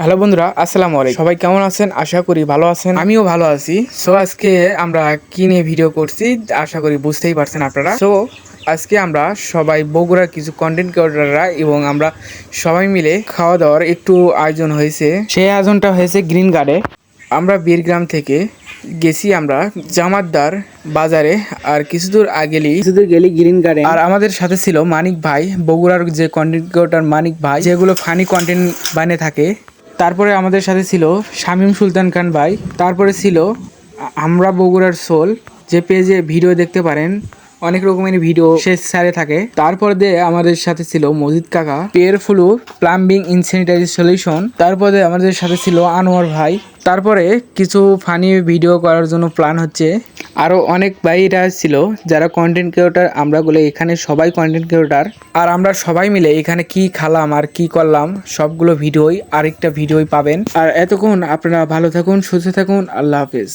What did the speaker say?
Hello বন্ধুরা আসসালামু আলাইকুম। সবাই কেমন আছেন? আশা করি ভালো আছেন। আমিও ভালো আছি। সো আজকে আমরা কি নিয়ে ভিডিও করছি আশা করি বুঝতেই পারছেন আপনারা। সো আজকে আমরা সবাই বগুড়ার কিছু কন্টেন্ট ক্রিয়েটররা এবং আমরা সবাই মিলে খাওয়া দাওয়ার একটু আয়োজন হয়েছে। সেই আয়োজনটা হয়েছে গ্রিন গার্ডে আমরা বীরগ্রাম থেকে গেছি আমরা জামাতদার বাজারে আর কিছু দূর আগেলি কিছু দূর গেলি গ্রিন গার্ডেন আর আমাদের সাথে ছিল মানিক ভাই বগুড়ার যে কন্টেন্ট ক্রিয়েটর মানিক ভাই যেগুলো ফানি কন্টেন্ট বানিয়ে থাকে। তারপরে আমাদের সাথে ছিল শামীম সুলতান খান ভাই। তারপরে ছিল আমরা বগুড়ার সোল, যে পেজে ভিডিও দেখতে পারেন অনেক রকমের ভিডিও সে স্যারে থাকে। তারপর দিয়ে আমাদের সাথে ছিল মজিদ কাকা pure flow plumbing and sanitary solution. তারপরে আমাদের সাথে ছিল আনোয়ার ভাই। তারপরে কিছু ফানি ভিডিও করার জন্য প্ল্যান হচ্ছে। আরও অনেক ভাইরা ছিল যারা কন্টেন্ট ক্রিয়েটার আমরাগুলো এখানে সবাই কন্টেন্ট ক্রিয়েটার আর আমরা সবাই মিলে এখানে কি খালাম আর কি করলাম সবগুলো ভিডিওই আরেকটা ভিডিওই পাবেন। আর এতক্ষণ আপনারা ভালো থাকুন সুস্থ থাকুন আল্লাহ হাফেজ।